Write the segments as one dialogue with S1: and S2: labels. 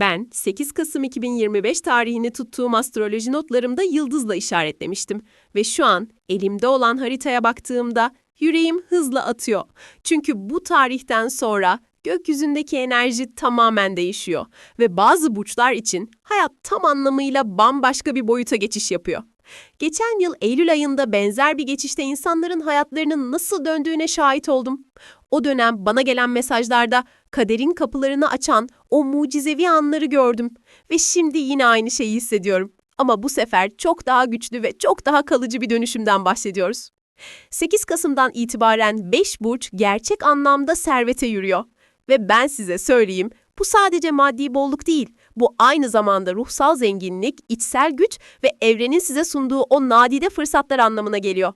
S1: Ben 8 Kasım 2025 tarihini tuttuğum astroloji notlarımda yıldızla işaretlemiştim ve şu an elimde olan haritaya baktığımda yüreğim hızla atıyor. Çünkü bu tarihten sonra gökyüzündeki enerji tamamen değişiyor ve bazı burçlar için hayat tam anlamıyla bambaşka bir boyuta geçiş yapıyor. Geçen yıl Eylül ayında benzer bir geçişte insanların hayatlarının nasıl döndüğüne şahit oldum. O dönem bana gelen mesajlarda kaderin kapılarını açan o mucizevi anları gördüm ve şimdi yine aynı şeyi hissediyorum. Ama bu sefer çok daha güçlü ve çok daha kalıcı bir dönüşümden bahsediyoruz. 8 Kasım'dan itibaren 5 burç gerçek anlamda servete yürüyor. Ve ben size söyleyeyim, bu sadece maddi bolluk değil. Bu aynı zamanda ruhsal zenginlik, içsel güç ve evrenin size sunduğu o nadide fırsatlar anlamına geliyor.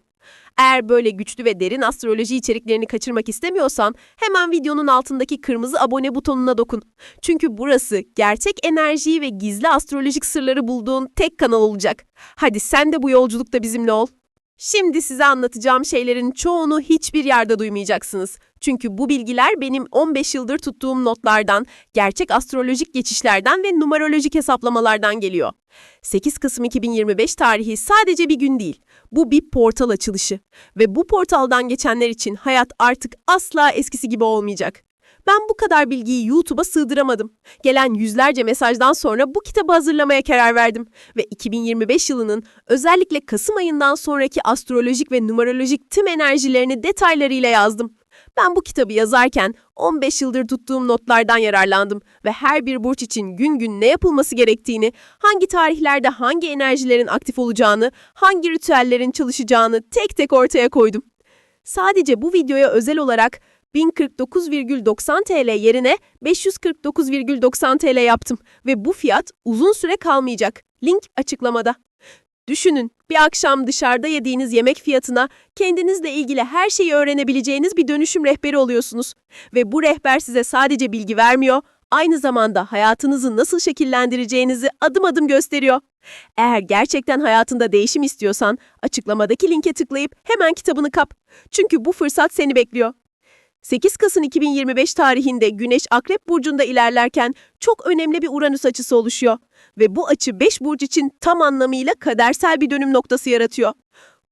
S1: Eğer böyle güçlü ve derin astroloji içeriklerini kaçırmak istemiyorsan hemen videonun altındaki kırmızı abone butonuna dokun. Çünkü burası gerçek enerjiyi ve gizli astrolojik sırları bulduğun tek kanal olacak. Hadi sen de bu yolculukta bizimle ol. Şimdi size anlatacağım şeylerin çoğunu hiçbir yerde duymayacaksınız. Çünkü bu bilgiler benim 15 yıldır tuttuğum notlardan, gerçek astrolojik geçişlerden ve numerolojik hesaplamalardan geliyor. 8 Kasım 2025 tarihi sadece bir gün değil. Bu bir portal açılışı ve bu portaldan geçenler için hayat artık asla eskisi gibi olmayacak. Ben bu kadar bilgiyi YouTube'a sığdıramadım. Gelen yüzlerce mesajdan sonra bu kitabı hazırlamaya karar verdim ve 2025 yılının özellikle Kasım ayından sonraki astrolojik ve numerolojik tüm enerjilerini detaylarıyla yazdım. Ben bu kitabı yazarken 15 yıldır tuttuğum notlardan yararlandım ve her bir burç için gün gün ne yapılması gerektiğini, hangi tarihlerde hangi enerjilerin aktif olacağını, hangi ritüellerin çalışacağını tek tek ortaya koydum. Sadece bu videoya özel olarak 1049,90 TL yerine 549,90 TL yaptım ve bu fiyat uzun süre kalmayacak. Link açıklamada. Düşünün, bir akşam dışarıda yediğiniz yemek fiyatına kendinizle ilgili her şeyi öğrenebileceğiniz bir dönüşüm rehberi oluyorsunuz. Ve bu rehber size sadece bilgi vermiyor, aynı zamanda hayatınızı nasıl şekillendireceğinizi adım adım gösteriyor. Eğer gerçekten hayatında değişim istiyorsan açıklamadaki linke tıklayıp hemen kitabını kap. Çünkü bu fırsat seni bekliyor. 8 Kasım 2025 tarihinde Güneş Akrep Burcu'nda ilerlerken çok önemli bir Uranüs açısı oluşuyor. Ve bu açı 5 burç için tam anlamıyla kadersel bir dönüm noktası yaratıyor.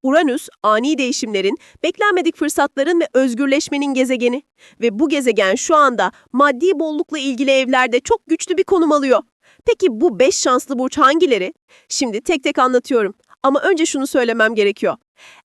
S1: Uranüs, ani değişimlerin, beklenmedik fırsatların ve özgürleşmenin gezegeni. Ve bu gezegen şu anda maddi bollukla ilgili evlerde çok güçlü bir konum alıyor. Peki bu 5 şanslı burç hangileri? Şimdi tek tek anlatıyorum. Ama önce şunu söylemem gerekiyor.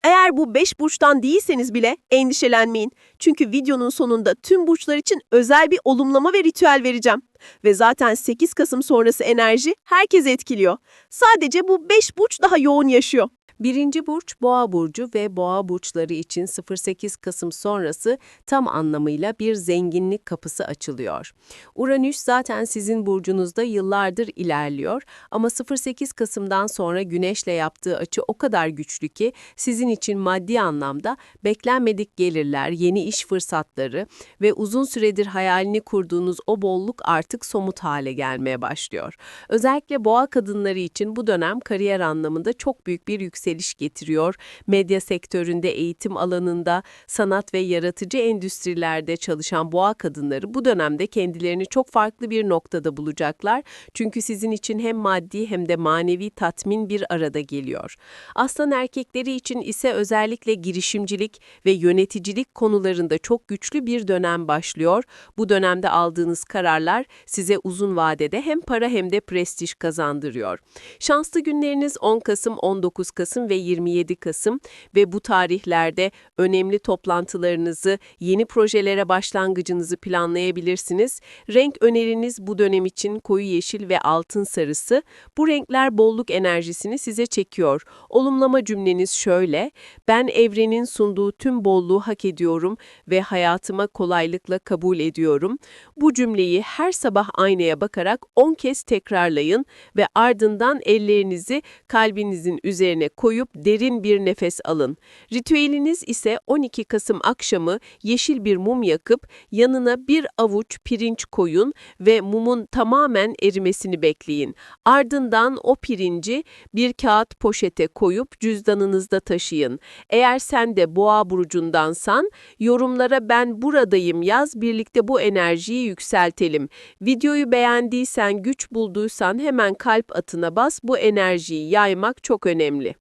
S1: Eğer bu 5 burçtan değilseniz bile endişelenmeyin. Çünkü videonun sonunda tüm burçlar için özel bir olumlama ve ritüel vereceğim. Ve zaten 8 Kasım sonrası enerji herkesi etkiliyor. Sadece bu 5 burç daha yoğun yaşıyor.
S2: Birinci burç Boğa burcu ve Boğa burçları için 08 Kasım sonrası tam anlamıyla bir zenginlik kapısı açılıyor. Uranüs zaten sizin burcunuzda yıllardır ilerliyor ama 08 Kasım'dan sonra Güneş'le yaptığı açı o kadar güçlü ki sizin için maddi anlamda beklenmedik gelirler, yeni iş fırsatları ve uzun süredir hayalini kurduğunuz o bolluk artık somut hale gelmeye başlıyor. Özellikle Boğa kadınları için bu dönem kariyer anlamında çok büyük bir yükseliş getiriyor. Medya sektöründe, eğitim alanında, sanat ve yaratıcı endüstrilerde çalışan boğa kadınları bu dönemde kendilerini çok farklı bir noktada bulacaklar. Çünkü sizin için hem maddi hem de manevi tatmin bir arada geliyor. Aslan erkekleri için ise özellikle girişimcilik ve yöneticilik konularında çok güçlü bir dönem başlıyor. Bu dönemde aldığınız kararlar size uzun vadede hem para hem de prestij kazandırıyor. Şanslı günleriniz 10 Kasım, 19 Kasım ve 27 Kasım ve bu tarihlerde önemli toplantılarınızı, yeni projelere başlangıcınızı planlayabilirsiniz. Renk öneriniz bu dönem için koyu yeşil ve altın sarısı. Bu renkler bolluk enerjisini size çekiyor. Olumlama cümleniz şöyle: Ben evrenin sunduğu tüm bolluğu hak ediyorum ve hayatıma kolaylıkla kabul ediyorum. Bu cümleyi her sabah aynaya bakarak 10 kez tekrarlayın ve ardından ellerinizi kalbinizin üzerine koyup derin bir nefes alın. Ritüeliniz ise 12 Kasım akşamı yeşil bir mum yakıp yanına bir avuç pirinç koyun ve mumun tamamen erimesini bekleyin. Ardından o pirinci bir kağıt poşete koyup cüzdanınızda taşıyın. Eğer sen de boğa burcundansan yorumlara ben buradayım yaz birlikte bu enerjiyi yükseltelim. Videoyu beğendiysen, güç bulduysan hemen kalp atına bas bu enerjiyi yaymak çok önemli.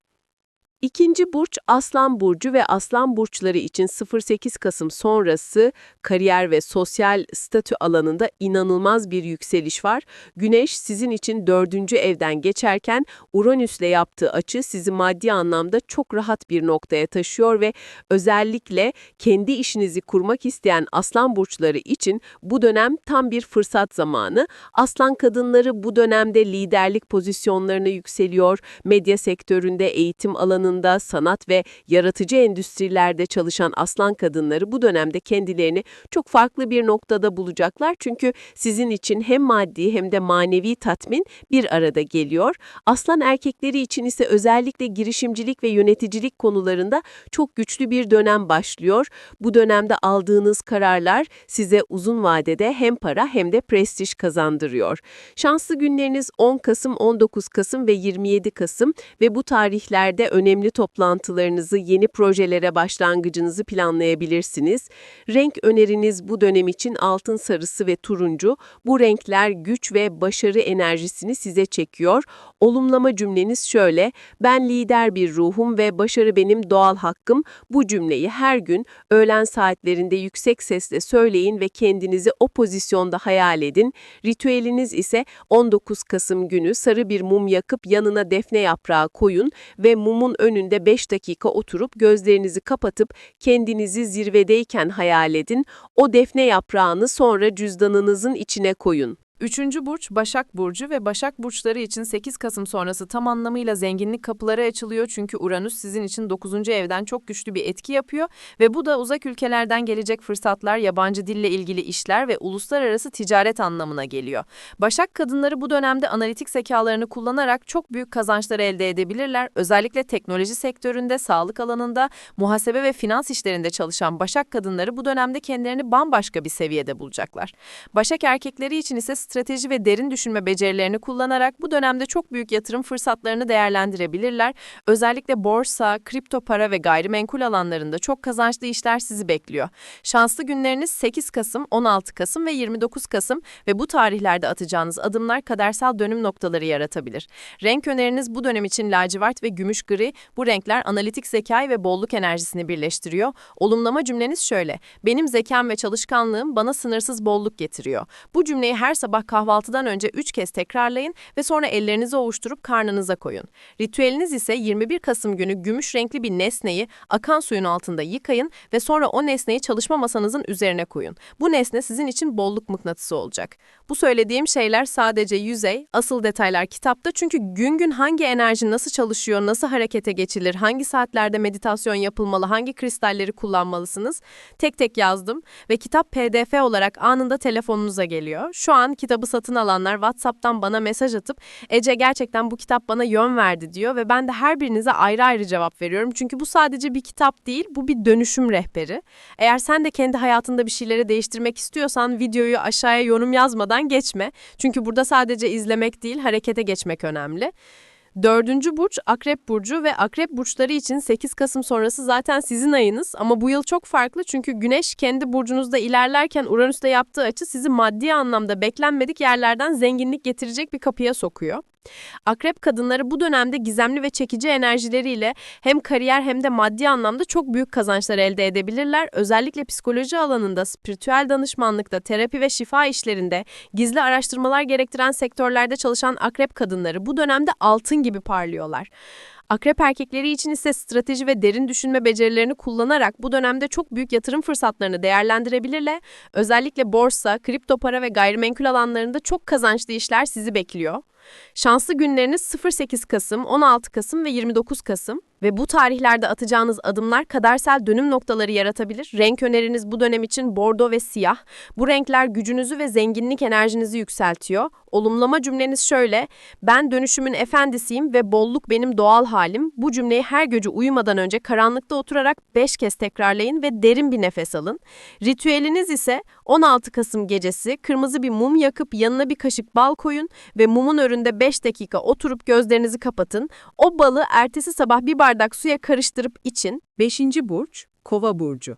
S2: İkinci burç Aslan Burcu ve Aslan Burçları için 08 Kasım sonrası kariyer ve sosyal statü alanında inanılmaz bir yükseliş var. Güneş sizin için dördüncü evden geçerken Uranüs'le yaptığı açı sizi maddi anlamda çok rahat bir noktaya taşıyor ve özellikle kendi işinizi kurmak isteyen Aslan Burçları için bu dönem tam bir fırsat zamanı. Aslan kadınları bu dönemde liderlik pozisyonlarına yükseliyor, medya sektöründe, eğitim alanında, sanat ve yaratıcı endüstrilerde çalışan aslan kadınları bu dönemde kendilerini çok farklı bir noktada bulacaklar. Çünkü sizin için hem maddi hem de manevi tatmin bir arada geliyor. Aslan erkekleri için ise özellikle girişimcilik ve yöneticilik konularında çok güçlü bir dönem başlıyor. Bu dönemde aldığınız kararlar size uzun vadede hem para hem de prestij kazandırıyor. Şanslı günleriniz 10 Kasım, 19 Kasım ve 27 Kasım ve bu tarihlerde önemli toplantılarınızı, yeni projelere başlangıcınızı planlayabilirsiniz. Renk öneriniz bu dönem için altın sarısı ve turuncu. Bu renkler güç ve başarı enerjisini size çekiyor. Olumlama cümleniz şöyle, ben lider bir ruhum ve başarı benim doğal hakkım. Bu cümleyi her gün öğlen saatlerinde yüksek sesle söyleyin ve kendinizi o pozisyonda hayal edin. Ritüeliniz ise 19 Kasım günü sarı bir mum yakıp yanına defne yaprağı koyun ve mumun önünde 5 dakika oturup gözlerinizi kapatıp kendinizi zirvedeyken hayal edin. O defne yaprağını sonra cüzdanınızın içine koyun.
S3: Üçüncü burç Başak Burcu ve Başak Burçları için 8 Kasım sonrası tam anlamıyla zenginlik kapıları açılıyor çünkü Uranüs sizin için 9. evden çok güçlü bir etki yapıyor ve bu da uzak ülkelerden gelecek fırsatlar, yabancı dille ilgili işler ve uluslararası ticaret anlamına geliyor. Başak kadınları bu dönemde analitik zekalarını kullanarak çok büyük kazançlar elde edebilirler. Özellikle teknoloji sektöründe, sağlık alanında, muhasebe ve finans işlerinde çalışan Başak kadınları bu dönemde kendilerini bambaşka bir seviyede bulacaklar. Başak erkekleri için ise strateji ve derin düşünme becerilerini kullanarak bu dönemde çok büyük yatırım fırsatlarını değerlendirebilirler. Özellikle borsa, kripto para ve gayrimenkul alanlarında çok kazançlı işler sizi bekliyor. Şanslı günleriniz 8 Kasım, 16 Kasım ve 29 Kasım ve bu tarihlerde atacağınız adımlar kadersel dönüm noktaları yaratabilir. Renk öneriniz bu dönem için lacivert ve gümüş gri. Bu renkler analitik zekayı ve bolluk enerjisini birleştiriyor. Olumlama cümleniz şöyle. Benim zekam ve çalışkanlığım bana sınırsız bolluk getiriyor. Bu cümleyi her sabah kahvaltıdan önce 3 kez tekrarlayın ve sonra ellerinizi ovuşturup karnınıza koyun. Ritüeliniz ise 21 Kasım günü gümüş renkli bir nesneyi akan suyun altında yıkayın ve sonra o nesneyi çalışma masanızın üzerine koyun. Bu nesne sizin için bolluk mıknatısı olacak. Bu söylediğim şeyler sadece yüzey, asıl detaylar kitapta çünkü gün gün hangi enerji nasıl çalışıyor, nasıl harekete geçilir, hangi saatlerde meditasyon yapılmalı, hangi kristalleri kullanmalısınız tek tek yazdım ve kitap PDF olarak anında telefonunuza geliyor. Şu an kitabı satın alanlar WhatsApp'tan bana mesaj atıp Ece gerçekten bu kitap bana yön verdi diyor ve ben de her birinize ayrı ayrı cevap veriyorum. Çünkü bu sadece bir kitap değil, bu bir dönüşüm rehberi. Eğer sen de kendi hayatında bir şeyleri değiştirmek istiyorsan videoyu aşağıya yorum yazmadan geçme. Çünkü burada sadece izlemek değil, harekete geçmek önemli. Dördüncü burç Akrep Burcu ve Akrep Burçları için 8 Kasım sonrası zaten sizin ayınız ama bu yıl çok farklı çünkü Güneş kendi burcunuzda ilerlerken Uranüs'te yaptığı açı sizi maddi anlamda beklenmedik yerlerden zenginlik getirecek bir kapıya sokuyor. Akrep kadınları bu dönemde gizemli ve çekici enerjileriyle hem kariyer hem de maddi anlamda çok büyük kazançlar elde edebilirler. Özellikle psikoloji alanında, spiritüel danışmanlıkta, terapi ve şifa işlerinde, gizli araştırmalar gerektiren sektörlerde çalışan akrep kadınları bu dönemde altın gibi parlıyorlar. Akrep erkekleri için ise strateji ve derin düşünme becerilerini kullanarak bu dönemde çok büyük yatırım fırsatlarını değerlendirebilirler. Özellikle borsa, kripto para ve gayrimenkul alanlarında çok kazançlı işler sizi bekliyor. Şanslı günleriniz 08 Kasım, 16 Kasım ve 29 Kasım Ve bu tarihlerde atacağınız adımlar kadersel dönüm noktaları yaratabilir. Renk öneriniz bu dönem için bordo ve siyah. Bu renkler gücünüzü ve zenginlik enerjinizi yükseltiyor. Olumlama cümleniz şöyle, ben dönüşümün efendisiyim ve bolluk benim doğal halim. Bu cümleyi her gece uyumadan önce karanlıkta oturarak 5 kez tekrarlayın ve derin bir nefes alın. Ritüeliniz ise 16 Kasım gecesi kırmızı bir mum yakıp yanına bir kaşık bal koyun ve mumun önünde 5 dakika oturup gözlerinizi kapatın. O balı ertesi sabah bir bardak suya karıştırıp için.
S2: Beşinci burç, Kova burcu.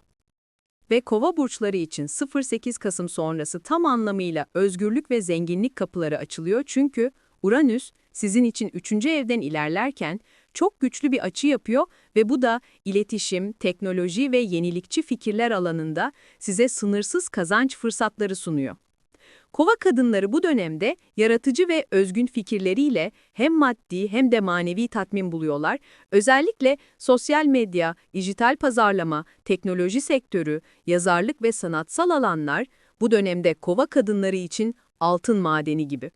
S2: Ve Kova burçları için 0-8 Kasım sonrası tam anlamıyla özgürlük ve zenginlik kapıları açılıyor çünkü Uranüs sizin için 3. evden ilerlerken çok güçlü bir açı yapıyor ve bu da iletişim, teknoloji ve yenilikçi fikirler alanında size sınırsız kazanç fırsatları sunuyor. Kova kadınları bu dönemde yaratıcı ve özgün fikirleriyle hem maddi hem de manevi tatmin buluyorlar. Özellikle sosyal medya, dijital pazarlama, teknoloji sektörü, yazarlık ve sanatsal alanlar bu dönemde kova kadınları için altın madeni gibi.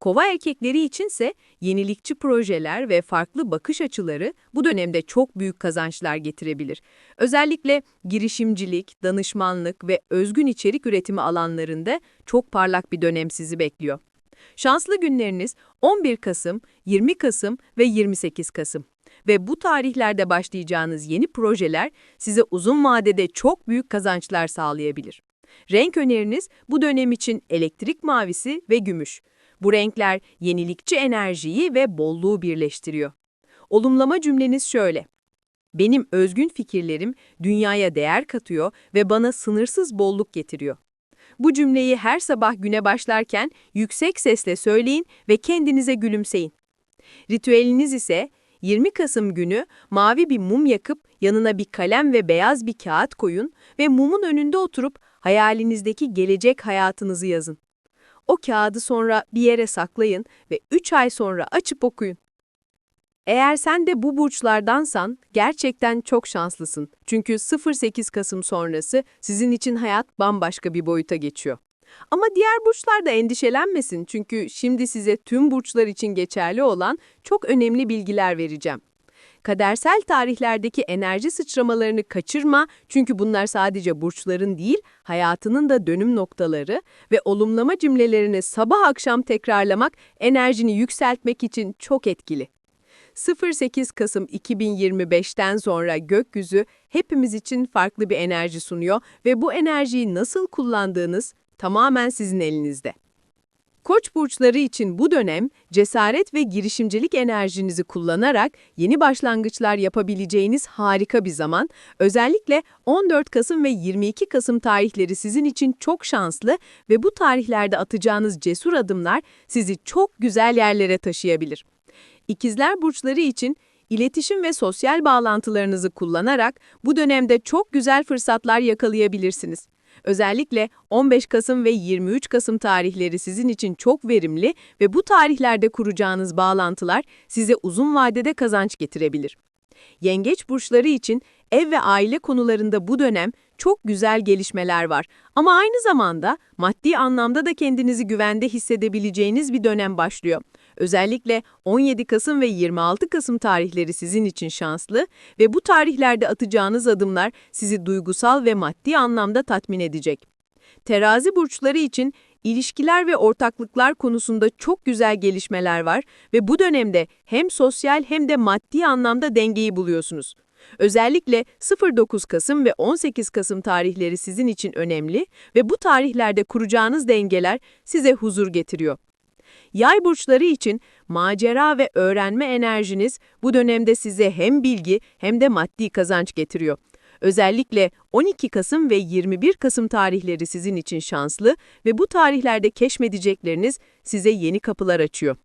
S2: Kova erkekleri içinse yenilikçi projeler ve farklı bakış açıları bu dönemde çok büyük kazançlar getirebilir. Özellikle girişimcilik, danışmanlık ve özgün içerik üretimi alanlarında çok parlak bir dönem sizi bekliyor. Şanslı günleriniz 11 Kasım, 20 Kasım ve 28 Kasım. Ve bu tarihlerde başlayacağınız yeni projeler size uzun vadede çok büyük kazançlar sağlayabilir. Renk öneriniz bu dönem için elektrik mavisi ve gümüş. Bu renkler yenilikçi enerjiyi ve bolluğu birleştiriyor. Olumlama cümleniz şöyle. Benim özgün fikirlerim dünyaya değer katıyor ve bana sınırsız bolluk getiriyor. Bu cümleyi her sabah güne başlarken yüksek sesle söyleyin ve kendinize gülümseyin. Ritüeliniz ise 20 Kasım günü mavi bir mum yakıp yanına bir kalem ve beyaz bir kağıt koyun ve mumun önünde oturup hayalinizdeki gelecek hayatınızı yazın. O kağıdı sonra bir yere saklayın ve 3 ay sonra açıp okuyun. Eğer sen de bu burçlardansan gerçekten çok şanslısın. Çünkü 0-8 Kasım sonrası sizin için hayat bambaşka bir boyuta geçiyor. Ama diğer burçlar da endişelenmesin çünkü şimdi size tüm burçlar için geçerli olan çok önemli bilgiler vereceğim. Kadersel tarihlerdeki enerji sıçramalarını kaçırma çünkü bunlar sadece burçların değil, hayatının da dönüm noktaları ve olumlama cümlelerini sabah akşam tekrarlamak enerjini yükseltmek için çok etkili. 08 Kasım 2025'ten sonra gökyüzü hepimiz için farklı bir enerji sunuyor ve bu enerjiyi nasıl kullandığınız tamamen sizin elinizde. Koç burçları için bu dönem cesaret ve girişimcilik enerjinizi kullanarak yeni başlangıçlar yapabileceğiniz harika bir zaman. Özellikle 14 Kasım ve 22 Kasım tarihleri sizin için çok şanslı ve bu tarihlerde atacağınız cesur adımlar sizi çok güzel yerlere taşıyabilir. İkizler burçları için iletişim ve sosyal bağlantılarınızı kullanarak bu dönemde çok güzel fırsatlar yakalayabilirsiniz. Özellikle 15 Kasım ve 23 Kasım tarihleri sizin için çok verimli ve bu tarihlerde kuracağınız bağlantılar size uzun vadede kazanç getirebilir. Yengeç burçları için ev ve aile konularında bu dönem çok güzel gelişmeler var. Ama aynı zamanda maddi anlamda da kendinizi güvende hissedebileceğiniz bir dönem başlıyor. Özellikle 17 Kasım ve 26 Kasım tarihleri sizin için şanslı ve bu tarihlerde atacağınız adımlar sizi duygusal ve maddi anlamda tatmin edecek. Terazi burçları için ilişkiler ve ortaklıklar konusunda çok güzel gelişmeler var ve bu dönemde hem sosyal hem de maddi anlamda dengeyi buluyorsunuz. Özellikle 09 Kasım ve 18 Kasım tarihleri sizin için önemli ve bu tarihlerde kuracağınız dengeler size huzur getiriyor. Yay burçları için macera ve öğrenme enerjiniz bu dönemde size hem bilgi hem de maddi kazanç getiriyor. Özellikle 12 Kasım ve 21 Kasım tarihleri sizin için şanslı ve bu tarihlerde keşfedecekleriniz size yeni kapılar açıyor.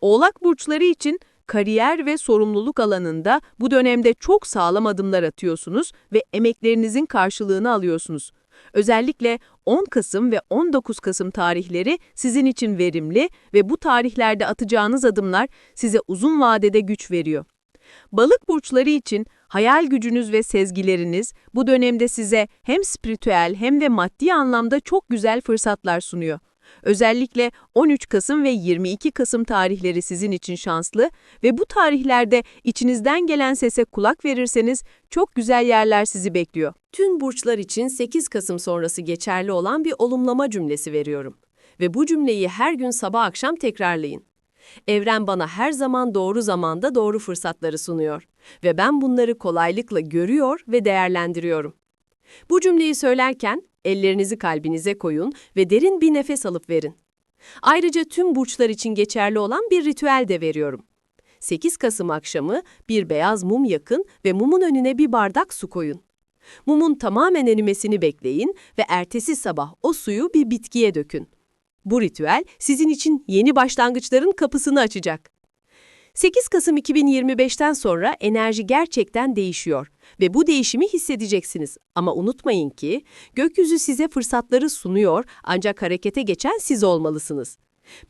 S2: Oğlak burçları için kariyer ve sorumluluk alanında bu dönemde çok sağlam adımlar atıyorsunuz ve emeklerinizin karşılığını alıyorsunuz. Özellikle 10 Kasım ve 19 Kasım tarihleri sizin için verimli ve bu tarihlerde atacağınız adımlar size uzun vadede güç veriyor. Balık burçları için hayal gücünüz ve sezgileriniz bu dönemde size hem spiritüel hem de maddi anlamda çok güzel fırsatlar sunuyor. Özellikle 13 Kasım ve 22 Kasım tarihleri sizin için şanslı ve bu tarihlerde içinizden gelen sese kulak verirseniz çok güzel yerler sizi bekliyor. Tüm burçlar için 8 Kasım sonrası geçerli olan bir olumlama cümlesi veriyorum. Ve bu cümleyi her gün sabah akşam tekrarlayın. Evren bana her zaman doğru zamanda doğru fırsatları sunuyor ve ben bunları kolaylıkla görüyor ve değerlendiriyorum. Bu cümleyi söylerken ellerinizi kalbinize koyun ve derin bir nefes alıp verin. Ayrıca tüm burçlar için geçerli olan bir ritüel de veriyorum. 8 Kasım akşamı bir beyaz mum yakın ve mumun önüne bir bardak su koyun. Mumun tamamen erimesini bekleyin ve ertesi sabah o suyu bir bitkiye dökün. Bu ritüel sizin için yeni başlangıçların kapısını açacak. 8 Kasım 2025'ten sonra enerji gerçekten değişiyor ve bu değişimi hissedeceksiniz. Ama unutmayın ki gökyüzü size fırsatları sunuyor ancak harekete geçen siz olmalısınız.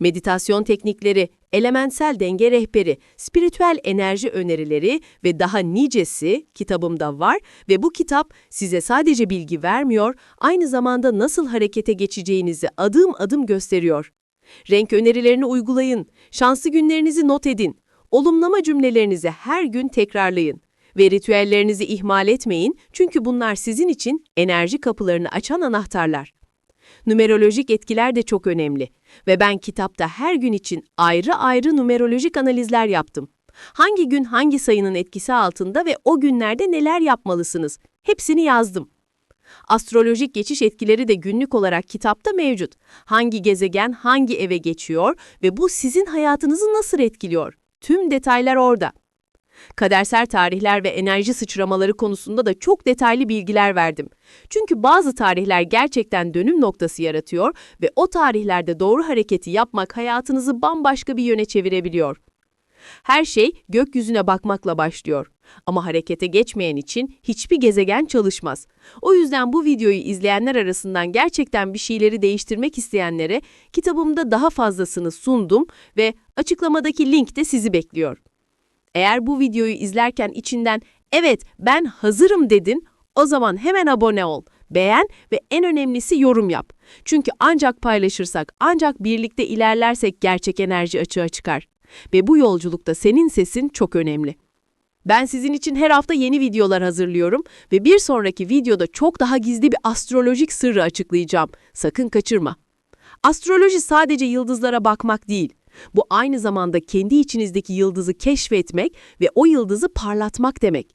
S2: Meditasyon teknikleri, elementsel denge rehberi, spiritüel enerji önerileri ve daha nicesi kitabımda var ve bu kitap size sadece bilgi vermiyor, aynı zamanda nasıl harekete geçeceğinizi adım adım gösteriyor. Renk önerilerini uygulayın, şanslı günlerinizi not edin, olumlama cümlelerinizi her gün tekrarlayın ve ritüellerinizi ihmal etmeyin çünkü bunlar sizin için enerji kapılarını açan anahtarlar. Numerolojik etkiler de çok önemli ve ben kitapta her gün için ayrı ayrı numerolojik analizler yaptım. Hangi gün hangi sayının etkisi altında ve o günlerde neler yapmalısınız? Hepsini yazdım. Astrolojik geçiş etkileri de günlük olarak kitapta mevcut. Hangi gezegen hangi eve geçiyor ve bu sizin hayatınızı nasıl etkiliyor? Tüm detaylar orada. Kadersel tarihler ve enerji sıçramaları konusunda da çok detaylı bilgiler verdim. Çünkü bazı tarihler gerçekten dönüm noktası yaratıyor ve o tarihlerde doğru hareketi yapmak hayatınızı bambaşka bir yöne çevirebiliyor. Her şey gökyüzüne bakmakla başlıyor. Ama harekete geçmeyen için hiçbir gezegen çalışmaz. O yüzden bu videoyu izleyenler arasından gerçekten bir şeyleri değiştirmek isteyenlere kitabımda daha fazlasını sundum ve açıklamadaki link de sizi bekliyor. Eğer bu videoyu izlerken içinden evet ben hazırım dedin, o zaman hemen abone ol, beğen ve en önemlisi yorum yap. Çünkü ancak paylaşırsak, ancak birlikte ilerlersek gerçek enerji açığa çıkar. Ve bu yolculukta senin sesin çok önemli. Ben sizin için her hafta yeni videolar hazırlıyorum ve bir sonraki videoda çok daha gizli bir astrolojik sırrı açıklayacağım. Sakın kaçırma. Astroloji sadece yıldızlara bakmak değil. Bu aynı zamanda kendi içinizdeki yıldızı keşfetmek ve o yıldızı parlatmak demek.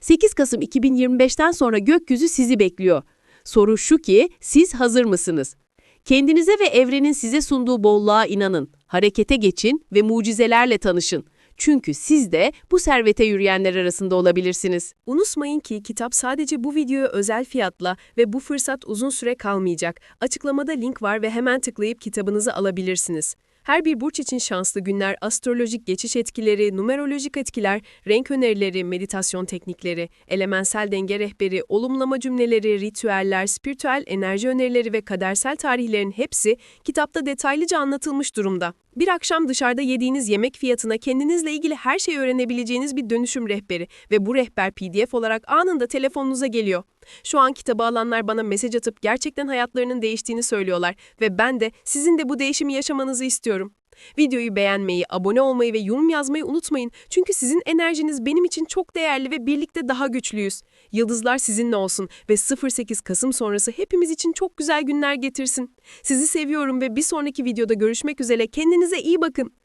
S2: 8 Kasım 2025'ten sonra gökyüzü sizi bekliyor. Soru şu ki siz hazır mısınız? Kendinize ve evrenin size sunduğu bolluğa inanın, harekete geçin ve mucizelerle tanışın. Çünkü siz de bu servete yürüyenler arasında olabilirsiniz.
S1: Unutmayın ki kitap sadece bu videoya özel fiyatla ve bu fırsat uzun süre kalmayacak. Açıklamada link var ve hemen tıklayıp kitabınızı alabilirsiniz. Her bir burç için şanslı günler, astrolojik geçiş etkileri, numerolojik etkiler, renk önerileri, meditasyon teknikleri, elemensel denge rehberi, olumlama cümleleri, ritüeller, spiritüel enerji önerileri ve kadersel tarihlerin hepsi kitapta detaylıca anlatılmış durumda. Bir akşam dışarıda yediğiniz yemek fiyatına kendinizle ilgili her şeyi öğrenebileceğiniz bir dönüşüm rehberi ve bu rehber PDF olarak anında telefonunuza geliyor. Şu an kitabı alanlar bana mesaj atıp gerçekten hayatlarının değiştiğini söylüyorlar ve ben de sizin de bu değişimi yaşamanızı istiyorum. Videoyu beğenmeyi, abone olmayı ve yorum yazmayı unutmayın. Çünkü sizin enerjiniz benim için çok değerli ve birlikte daha güçlüyüz. Yıldızlar sizinle olsun ve 08 Kasım sonrası hepimiz için çok güzel günler getirsin. Sizi seviyorum ve bir sonraki videoda görüşmek üzere. Kendinize iyi bakın.